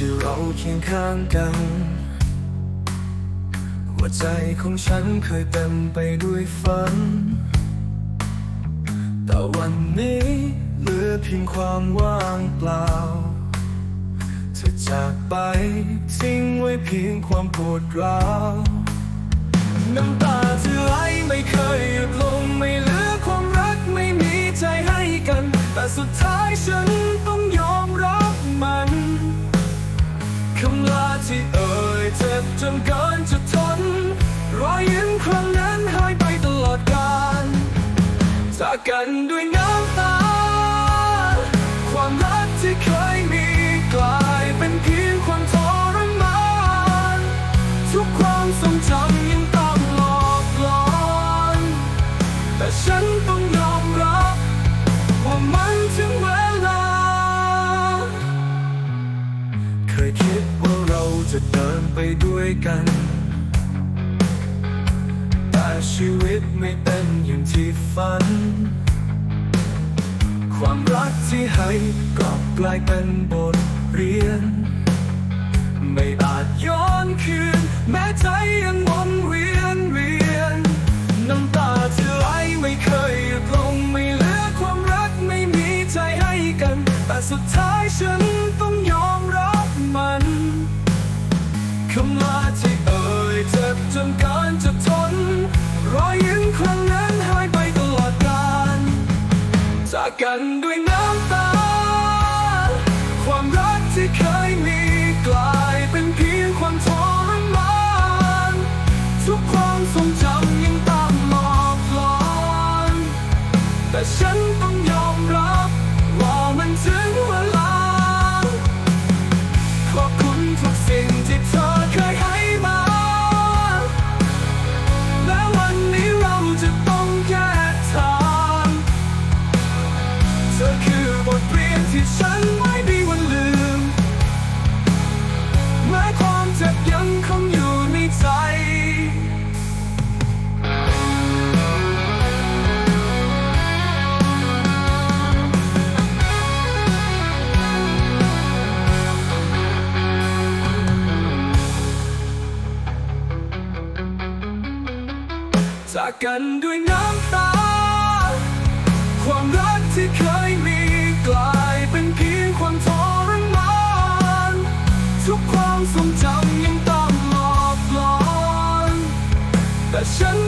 คียงข้างกัน หัวใจของฉันเคยเต็มไปด้วยฝัน แต่วันนี้เหลือเพียงความว่างเปล่า เธอจากไปทิ้งไว้เพียงความปวดร้าวน้ำตาที่ไหลไม่เคยหยุดลงไม่เหลือความรักไม่มีใจให้กัน แต่สุดท้าย จากกันด้วยน้ำตา ความรักที่เคยมีกลายเป็นเพียงความทรมานทุกความทรงจำยังต้องหลอกหลอน แต่ฉันต้องยอมรับว่ามันถึงเวลา เคยคิดว่าเราจะเดินไปด้วยกัน ชีวิตไม่เป็นอย่างที่ฝัน ความรักที่ให้กลับกลายเป็นบทเรียน ไม่อาจย้อนคืน แม้ใจยังวนเวียนเวียน น้ำตาที่ไหลไม่เคยหยุดลงไม่เหลือความรักไม่มีใจให้กัน แต่สุดท้ายฉันต้องยอมรับมันคำลาที่เอ่ยเจ็บจนการจะ รอยยิ้มครั้งนั้นหายไปตลอดกาลจากกันด้วยน้ำตา ความรักที่เคยมีกลายเป็นเพียงความทรมานทุกความทรงจำยังตามหลอกหลอนแต่ฉันต้อง จากกันด้วยน้ำตา ความรักที่เคยมีกลายเป็นเพียงความทรมานทุกความทรงจำยังต้องหลอกหลอนแต่ฉัน